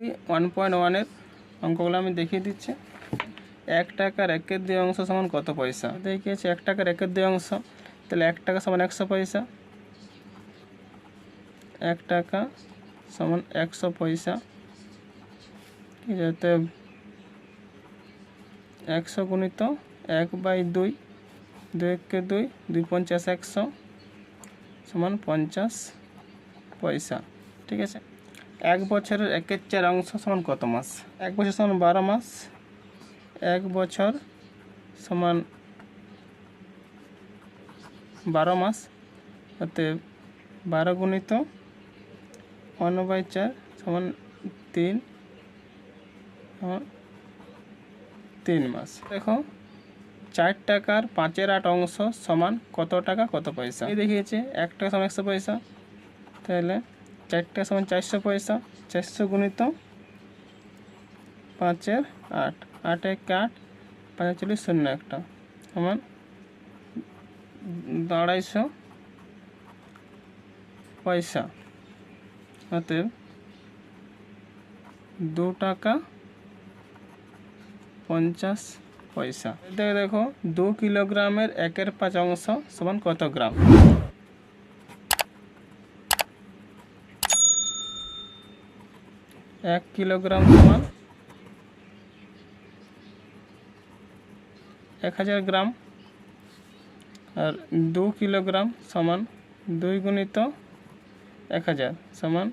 One point ওয়ানের অঙ্কগুলো আমি দেখিয়ে দিচ্ছি। এক টাকার একের দুই অংশ সমান কত পয়সা? দেখিয়েছি, এক টাকার একের দুই অংশ, তাহলে এক টাকা সমান একশো পয়সা। এক টাকা সমান একশো পয়সা। ঠিক আছে তো একশো গুণিত এক বাই দুই দুই একে দুই দুই পঞ্চাশ একশো সমান পঞ্চাশ পয়সা। ঠিক আছে? এক বছরের একের চার অংশ সমান কত মাস? এক বছর সমান বারো মাস। এক বছর সমান বারো মাস। অতএব বারো গুণিত ওয়ান বাই চার সমান তিন তিন মাস। দেখো, চার টাকার পাঁচের আট অংশ সমান কত টাকা, কত পয়সা? দেখিয়েছে, এক টাকা সমান একশো পয়সা। তাহলে চার সমান চারশো পয়সা, চারশো গুণিত পাঁচের আট। আট এক আট পঁয়তাল্লিশ শূন্য একটা। সমান আড়াইশো পয়সা। অতএব দু টাকা পঞ্চাশ পয়সা। দেখো, দু কিলোগ্রামের একের পাঁচ অংশ সমান কত গ্রাম? এক কিলোগ্রাম সমান এক হাজার গ্রাম আর দু কিলোগ্রাম সমান দুই গুণিত এক হাজার সমান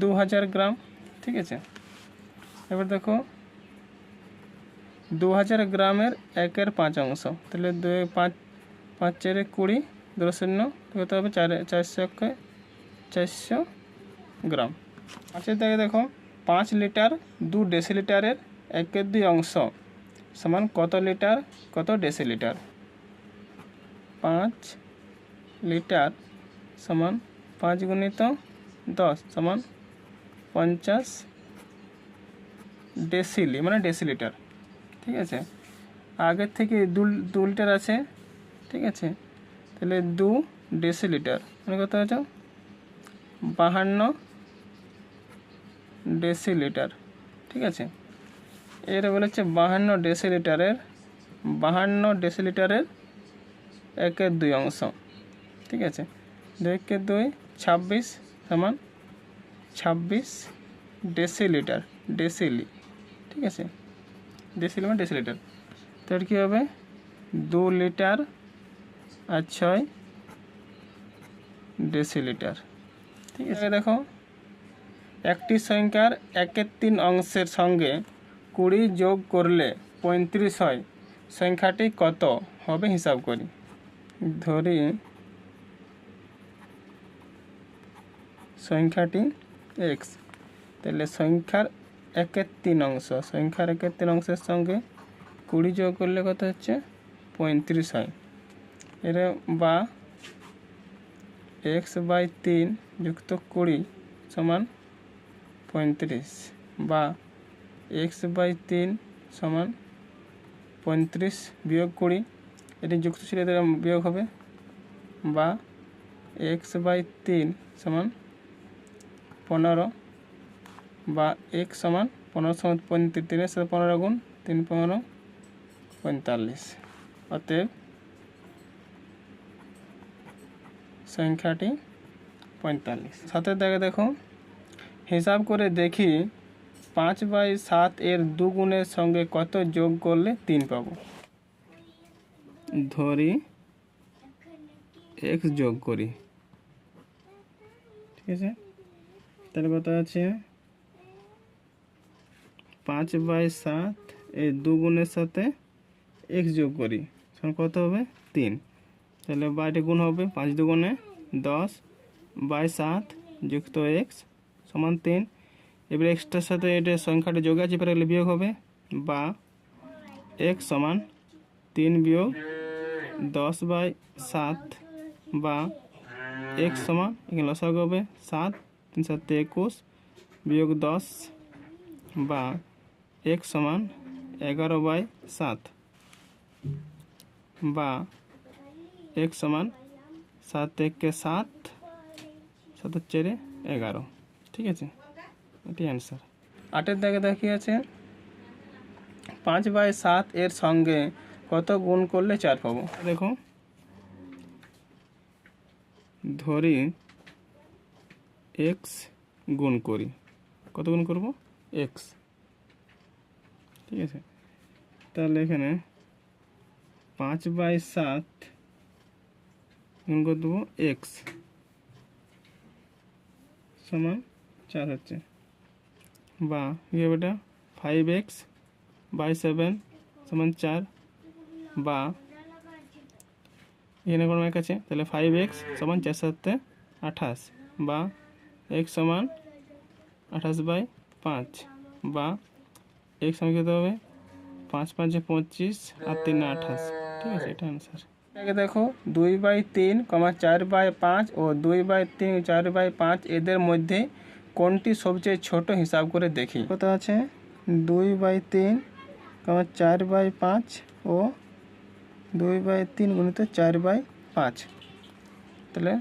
দু হাজার গ্রাম, ঠিক আছে? এবার দেখো, দু হাজার গ্রামের একের পাঁচ অংশ, তাহলে দুই পাঁচ পাঁচ চারে কুড়ি, দুটো শূন্য কত হবে চার, চারশো চারশো গ্রাম। পাঁচের থেকে দেখো, পাঁচ লিটার দু ডেসিলিটারের একের দুই অংশ সমান কত লিটার, কত ডেসিলিটার? পাঁচ লিটার সমান পাঁচ গুণিত দশ সমান পঞ্চাশ ডেসিলি মানে ডেসিলিটার, ঠিক আছে? আগের থেকে দু দু লিটার আছে, ঠিক আছে? তাহলে দু ডেসিলিটার মানে কত হচ্ছে বাহান্ন ডেসিলিটার, ঠিক আছে? এর বলেছে বাহান্ন ডেসিলিটারের বাহান্ন ডেসিলিটারের একের দুই অংশ, ঠিক আছে? দুই একের দুই, ছাব্বিশ সমান ছাব্বিশ ডেসিলিটার, ডেসিলি, ঠিক আছে? ডেসিলি মানে ডেসিলিটার। তো এর কী হবে? দু লিটার আর ছয় ডেসিলিটার, ঠিক আছে? দেখো একটি সংখ্যার একের তিন অংশের সঙ্গে কুড়ি যোগ করলে পঁয়ত্রিশ হয়। সংখ্যাটি কত? হবে হিসাব করি। ধরি সংখ্যাটি এক্স তাহলে সংখ্যার একের তিন অংশ, সংখ্যার একের তিন অংশের সঙ্গে কুড়ি যোগ করলে কত হচ্ছে? পঁয়ত্রিশ হয়। এর বা এক্স বাই তিন যুক্ত কুড়ি সমান পঁয়ত্রিশ বা এক্স বাই তিন সমান পঁয়ত্রিশ বিয়োগ কুড়ি, এটি যুক্ত ছিল এদের বিয়োগ হবে। বা এক্স বাই তিন সমান পনেরো বা এক সমান পনেরো সমান তিনের সাথে পনেরো গুণ তিন পনেরো পঁয়তাল্লিশ। অতএব সংখ্যাটি পঁয়তাল্লিশ। সাথে দেখে, দেখো হিসাব করে দেখি পাঁচ বাই সাত এর দুগুণের সঙ্গে কত যোগ করলে তিন পাবো? ধরি এক্স যোগ করি। ঠিক আছে? তাহলে কত আছে? পাঁচ বাই সাত এই দুগুণের সাথে এক্স যোগ করি। কত হবে? তিন। তাহলে বাইরে গুণ হবে পাঁচ দুগুণে দশ বাই সাত যুক্ত এক্স সমান তিন। এবার এক্সটার সাথে এটা সংখ্যাটা যোগ আছে, এবার এগুলো বিয়োগ হবে। বা এক্স সমান তিন বিয়োগ দশ বাই সাত বা এক্স সমান, এখানে লসাগ হবে সাত, তিন সাতে একুশ, বিয়োগ দশ বা এক্স সমান এগারো বাই সাত। বা এক্স সমান সাত একে সাত সাত চারে এগারো। ঠিক আছে? এটি অ্যান্সার আটের দাগে দেখিয়ে আছে পাঁচ বাই সাত এর সঙ্গে কত গুণ করলে চার পাবো? দেখো। ধরি এক্স গুণ করি। কত গুণ করব? এক্স ঠিক আছে? তাহলে এখানে পাঁচ বাই সাত গুণ করে দেবো এক্স সমান চার হচ্ছে। বা, কী হবে এটা? ফাইভ এক্স বাই সেভেন সমান চার। বা, এখানে কোনো এক আছে? তাহলে ফাইভ এক্স সমান চার সাতে আঠাশ। বা এক্স সমান আঠাশ বাই পাঁচ। বা এক্স সমান কত হবে? পাঁচ পাঁচে পঁচিশ আর তিন আঠাশ। ঠিক আছে, এটা অ্যান্সার এটাকে দেখো, দুই বাই তিন, কমা চার বাই পাঁচ ও দুই বাই তিন, চার বাই পাঁচ, এদের মধ্যে কোনটি সবচেয়ে ছোট হিসাব করে দেখি? কত আছে? দুই বাই তিন, কমা চার বাই পাঁচ ও দুই বাই তিন গুণিত চার বাই পাঁচ। তাহলে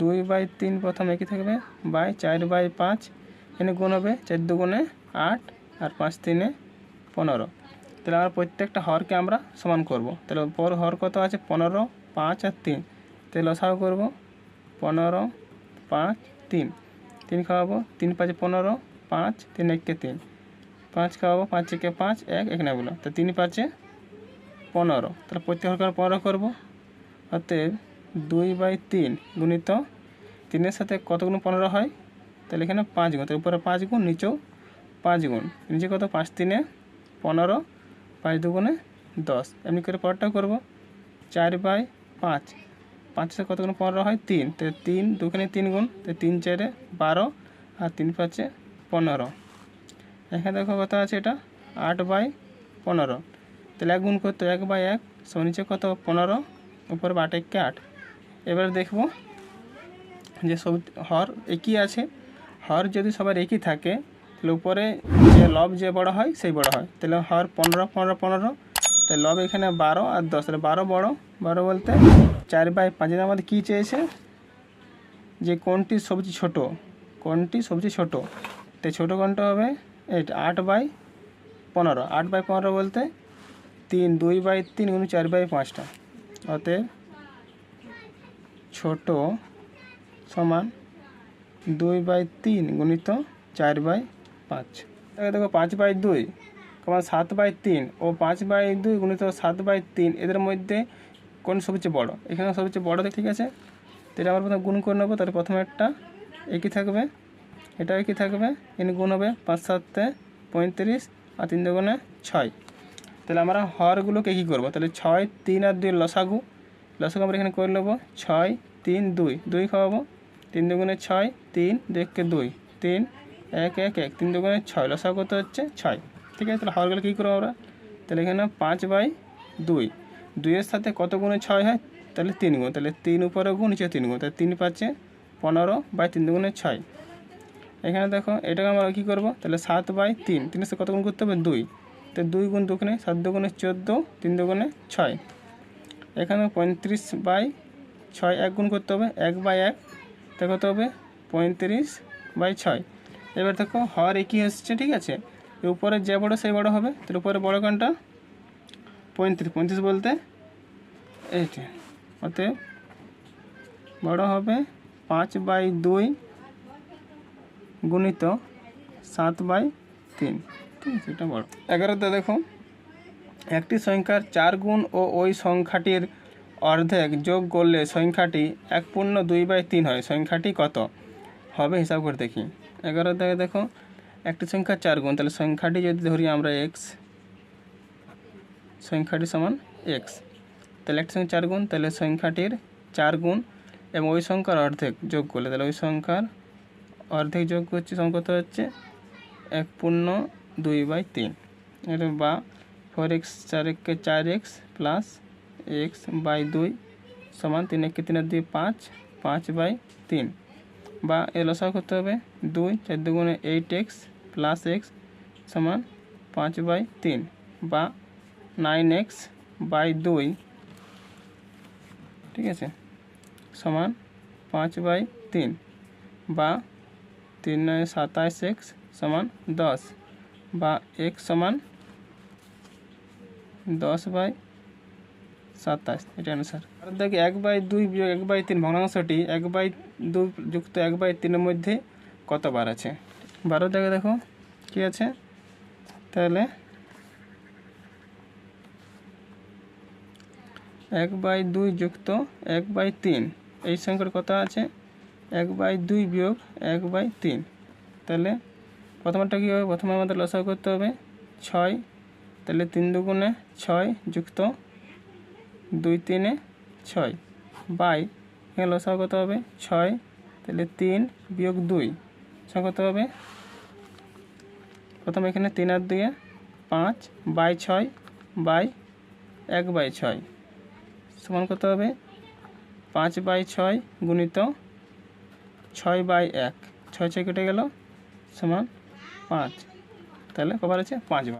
দুই বাই তিন প্রথম একই থাকবে? বাই চার বাই পাঁচ এনে গুণ হবে চার দুগুণে আট আর পাঁচ তিনে পনেরো। তাহলে আমরা প্রত্যেকটা হরকে আমরা সমান করব। তাহলে পর হর কত আছে? পনেরো, পাঁচ আর তিন। তাহলে লসাও করব পনেরো, পাঁচ, তিন। তিন খাওয়াবো, তিন পাঁচে পনেরো, পাঁচ, তিন একে তিন। পাঁচ খাওয়াবো, পাঁচ একে পাঁচ, এক এক বলো। তো তিন পাঁচে পনেরো। তাহলে প্রত্যেক আমরা পনেরো করব। অতএব দুই বাই তিন গুণিত তিনের সাথে কত গুণ পনেরো হয়? তাহলে এখানে পাঁচ গুণ। তার উপরে পাঁচ গুণ, নিচেও পাঁচ গুণ। নিচে কত? পাঁচ তিনে পনেরো, পাঁচ দুগুণে দশ। এমনি করে পরটা করব। চার বাই পাঁচ। পাঁচের কত গুণ? পনেরো হয় তিন। তো তিন, দুখানে তিন গুণ। তো তিন চারে বারো আর তিন পাঁচে পনেরো। এখানে দেখো কত আছে এটা। আট বাই পনেরো। তাহলে এক গুণ করতো এক বাই এক সব নিচে কত? পনেরো। উপরে আট একে আট। এবার দেখব যে সব হর একই আছে। হর যদি সবার একই থাকে, তাহলে উপরে যে লব যে বড় হয়, সেই বড় হয়। তাহলে হর পনেরো পনেরো পনেরো। তাহলে লব এখানে বারো আর দশ বারো বড়। বারো বলতে চার বাই পাঁচের আমাদের কী চেয়েছে? যে কোনটি সবজি ছোট, কোনটি সবজি ছোট। তো ছোটো কোনটা হবে? এইটা, আট বাই পনেরো। আট বাই পনেরো বলতে তিন, দুই বাই তিন গুণ চার বাই পাঁচটা। অতএব ছোট সমান দুই বাই তিন গুণিত চার বাই পাঁচ। দেখো পাঁচ বাই দুই সমান সাত বাই তিন ও পাঁচ বাই দুই গুণিত সাত বাই তিন, এদের মধ্যে কোন সবচেয়ে বড়? এখানে সবচেয়ে বড় ঠিক আছে? তো এটা আমরা প্রথমে গুণ করে নেব, তাহলে প্রথমে একটা একই থাকবে। এটাও একই থাকবে, এখানে গুণ হবে পাঁচ সাতে পঁয়ত্রিশ আর তিন দুগুণে ছয়। তাহলে আমরা হরগুলোকে কী করব? তাহলে ছয়, তিন আর দুই লসাগু। লসাগু আমরা এখানে করে নেব, ছয়, তিন, দুই। দুই খাওয়াবো। তিন দুগুণে ছয়, তিন দুইকে দুই। তিন, এক এক এক। তিন দুগুণে ছয়, লসাগু কত হচ্ছে? ছয়। ঠিক আছে তাহলে গেলে কী করব আমরা? তাহলে এখানে পাঁচ বাই দুই। দুইয়ের সাথে কত গুণে ছয় হয়? তাহলে তিন গুণ। তাহলে তিন উপরে গুণ, নিচে তিন গুণ। তাহলে তিন পাঁচে পনেরো বাই তিন দুগুণে ছয়। এখানে দেখো, এটাকে আমরা কী করব? তাহলে সাত বাই তিন। তিনের সাথে কত গুণ করতে হবে? দুই। তো দুই গুণ দুগুণে, সাত দুগুণে চোদ্দ, তিন দুগুণে ছয়। এখানে পঁয়ত্রিশ বাই ছয়, এক গুণ করতে হবে। এক বাই এক তো কত হবে? পঁয়ত্রিশ বাই ছয়। এবার দেখো, হর একই এসছে, ঠিক আছে? উপরে যে বড়, সেই বড় হবে। তার উপরে বড় কোনটা পঁয়ত্রিশ পঁয়ত্রিশ বলতে এইটি। অতএব বড় হবে পাঁচ বাই দুই গুণিত সাত বাই তিন। ঠিক আছে, এটা বড়। এগারোতে দেখো, একটি সংখ্যার চার গুণ ও ওই সংখ্যাটির অর্ধেক যোগ করলে সংখ্যাটি এক পূর্ণ দুই বাই তিন হয়। সংখ্যাটি কত? হবে হিসাব করে দেখি। এগারো থেকে দেখো একটি সংখ্যার চার গুণ, তাহলে সংখ্যাটি যদি ধরি আমরা এক্স সংখ্যাটি সমান এক্স তাহলে একটি সংখ্যা চার গুণ, তাহলে সংখ্যাটির চার গুণ, এবং ওই সংখ্যার অর্ধেক যোগ করলে, তাহলে ওই সংখ্যার অর্ধেক যোগ করছি সংখ্যা হচ্ছে? এক পূর্ণ দুই বাই তিন। এটা বা ফোর এক্স চার একে চার এক্স প্লাস এক্স বাই দুই সমান তিন একে তিনের দুই পাঁচ পাঁচ বাই তিন। বা এ লসাও করতে হবে দুই, চার দুগুণে এইট এক্স প্লাস এক্স সমান পাঁচ বাই তিন বা নাইন এক্স বাই দুই, ঠিক আছে? সমান পাঁচ বাই তিন বা তিন নয় সাতাশ এক্স সমান দশ বা এক্স সমান দশ বাই সাতাশ এটা অনুসার। আর দেখি এক বাই দুই এক বাই তিন ভগ্নাংশটি এক বাই দুই যুক্ত এক বাই তিনের মধ্যে কতবার আছে? বারো দেখে দেখো, কী আছে? তাহলে এক বাই দুই যুক্ত এক বাই তিন, এই সংখ্যার কত আছে, এক বাই দুই বিয়োগ এক বাই তিন। তাহলে প্রথমটা কী হবে? প্রথমে আমাদের লসাগু করতে হবে, ছয়। তাহলে তিন দুগুণে ছয় যুক্ত দুই তিনে ছয়। বাই, এখানে লসাগু কত হবে, ছয়। তাহলে তিন বিয়োগ দুই। সংখ্যা কত হবে। প্রথমে এখানে তিন আর দুয়ে পাঁচ বাই ছয় বাই এক বাই ছয় সমান কত হবে। পাঁচ বাই ছয় গুণিত ছয় বাই এক। ছয় ছয় কেটে গেল সমান পাঁচ। তাহলে কবার আছে পাঁচ বার